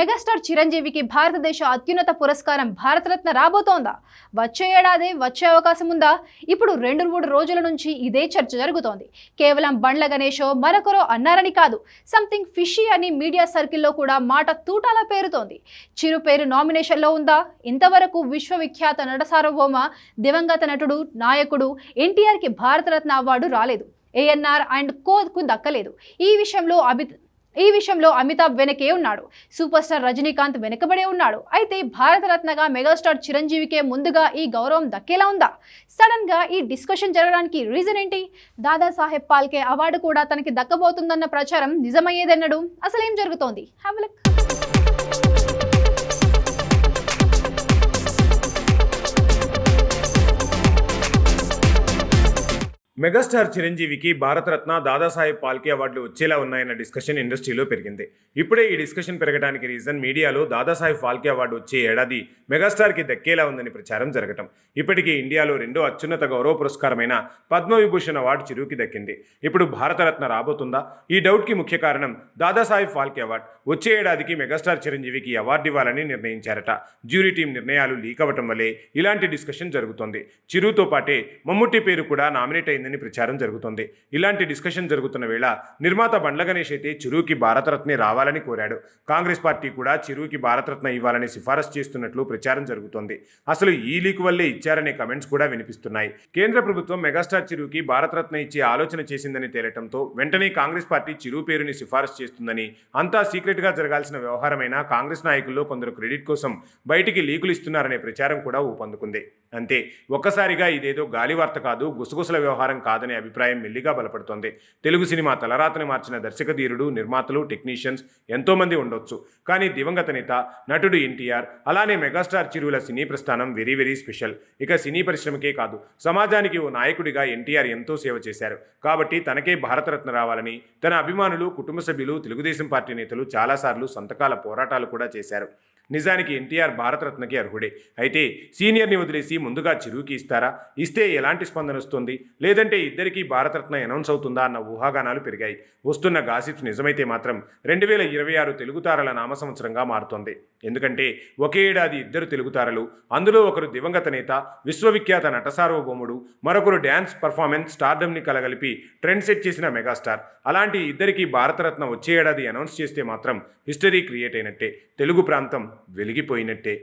Megastar చిరంజీవికి భారతదేశ అత్యున్నత పురస్కారం భారతరత్న రాబోతోందా? వచ్చే ఏడాది వచ్చే అవకాశం ఉందా? ఇప్పుడు రెండు మూడు రోజుల నుంచి ఇదే చర్చ జరుగుతోంది. కేవలం బండ్ల గణేషో మరొకరో అన్నారని కాదు సంథింగ్ ఫిషీ అని మీడియా సర్కిల్లో కూడా మాట తూటాల పేరుతోంది. చిరు పేరు నామినేషన్లో ఉందా? ఇంతవరకు విశ్వవిఖ్యాత నట సార్వభౌమ దివంగత నటుడు నాయకుడు ఎన్టీఆర్కి భారతరత్న అవార్డు రాలేదు. ఏఎన్ఆర్ అండ్ కోకు దక్కలేదు. ఈ విషయంలో అభి ఈ విషయంలో అమితాబ్ వెనకే ఉన్నాడు. సూపర్ స్టార్ రజనీకాంత్ వెనకబడే ఉన్నాడు. అయితే భారతరత్నగా మెగాస్టార్ చిరంజీవికే ముందుగా ఈ గౌరవం దక్కేలా ఉందా? సడన్గా ఈ డిస్కషన్ జరగడానికి రీజన్ ఏంటి? దాదాసాహెబ్ పాల్కే అవార్డు కూడా తనకి దక్కబోతుందన్న ప్రచారం నిజమయ్యేదన్నడు? అసలు ఏం జరుగుతోంది Have మెగాస్టార్ చిరంజీవికి భారతరత్న దాదాసాహెబ్ పాల్కే అవార్డులు వచ్చేలా ఉన్నాయన్న డిస్కషన్ ఇండస్ట్రీలో పెరిగింది. ఇప్పుడే ఈ డిస్కషన్ పెరగడానికి రీజన్ మీడియాలో దాదాసాహెబ్ ఫాల్కే అవార్డు వచ్చే ఏడాది మెగాస్టార్కి దక్కేలా ఉందని ప్రచారం జరగటం. ఇప్పటికే ఇండియాలో రెండో అత్యున్నత గౌరవ పురస్కారమైన పద్మవిభూషణ్ అవార్డు చిరుకి దక్కింది. ఇప్పుడు భారతరత్న రాబోతుందా? ఈ డౌట్కి ముఖ్య కారణం దాదాసాహెబ్ ఫాల్కే అవార్డు. వచ్చే ఏడాదికి మెగాస్టార్ చిరంజీవికి అవార్డు ఇవ్వాలని నిర్ణయించారట. జ్యూరీ టీం నిర్ణయాలు లీక్ అవ్వటం వల్లే ఇలాంటి డిస్కషన్ జరుగుతోంది. చిరుతో పాటే మమ్ముట్టి పేరు కూడా నామినేట్ అయిందని ప్రచారం జరుగుతోంది. ఇలాంటి డిస్కషన్ జరుగుతున్న వేళ నిర్మాత బండ్ల గణేష్ అయితే చిరుకి భారతరత్నే రావాలని కోరాడు. కాంగ్రెస్ పార్టీ కూడా చిరుకి భారతరత్న ఇవ్వాలని సిఫారసు చేస్తున్నట్లు ప్రచారం జరుగుతోంది. అసలు ఈ లీక్ వల్లే ఇచ్చారనే కమెంట్స్ కూడా వినిపిస్తున్నాయి. కేంద్ర ప్రభుత్వం మెగాస్టార్ చిరుకి భారతరత్న ఇచ్చే ఆలోచన చేసిందని తేలటంతో వెంటనే కాంగ్రెస్ పార్టీ చిరు పేరుని సిఫారసు చేస్తుందని అంతా సీక్రెట్గా జరగాల్సిన వ్యవహారమైన కాంగ్రెస్ నాయకుల్లో కొందరు క్రెడిట్ కోసం బయటికి లీకులు ఇస్తున్నారనే ప్రచారం కూడా ఊపందుకుంది. అంతే ఒక్కసారిగా ఇదేదో గాలి వార్త కాదు గుసగుసల వ్యవహారం కాదనే అభిప్రాయం మెల్లిగా బలపడుతోంది. తెలుగు సినిమా తలరాతని మార్చిన దర్శకధీరుడు నిర్మాతలు టెక్నీషియన్స్ ఎంతోమంది ఉండొచ్చు. కానీ దివంగత నేత నటుడు ఎన్టీఆర్ అలానే మెగాస్టార్ చిరువుల సినీ ప్రస్థానం వెరీ వెరీ స్పెషల్. ఇక సినీ పరిశ్రమకే కాదు సమాజానికి ఓ నాయకుడిగా ఎన్టీఆర్ ఎంతో సేవ చేశారు. కాబట్టి తనకే భారతరత్న రావాలని తన అభిమానులు కుటుంబ సభ్యులు తెలుగుదేశం పార్టీ నేతలు చాలాసార్లు సంతకాల పోరాటాలు కూడా చేశారు. నిజానికి ఎన్టీఆర్ భారతరత్నకి అర్హుడే. అయితే సీనియర్ని వదిలేసి ముందుగా చిరుకి ఇస్తారా? ఇస్తే ఎలాంటి స్పందన వస్తుంది? లేదంటే ఇద్దరికీ భారతరత్న అనౌన్స్ అవుతుందా అన్న ఊహాగానాలు పెరిగాయి. వస్తున్న గాసిప్స్ నిజమైతే మాత్రం రెండు వేల ఇరవై ఆరు తెలుగు తారల నామ సంవత్సరంగా మారుతోంది. ఎందుకంటే ఒకే ఏడాది ఇద్దరు తెలుగు తారలు అందులో ఒకరు దివంగత నేత విశ్వవిఖ్యాత నట సార్వభౌముడు మరొకరు డ్యాన్స్ పర్ఫార్మెన్స్ స్టార్డమ్ని కలగలిపి ట్రెండ్ సెట్ చేసిన మెగాస్టార్. అలాంటి ఇద్దరికీ భారతరత్న వచ్చే ఏడాది అనౌన్స్ చేస్తే మాత్రం హిస్టరీ క్రియేట్ అయినట్టే. తెలుగు ప్రాంతం వెలిగిపోయినట్టే.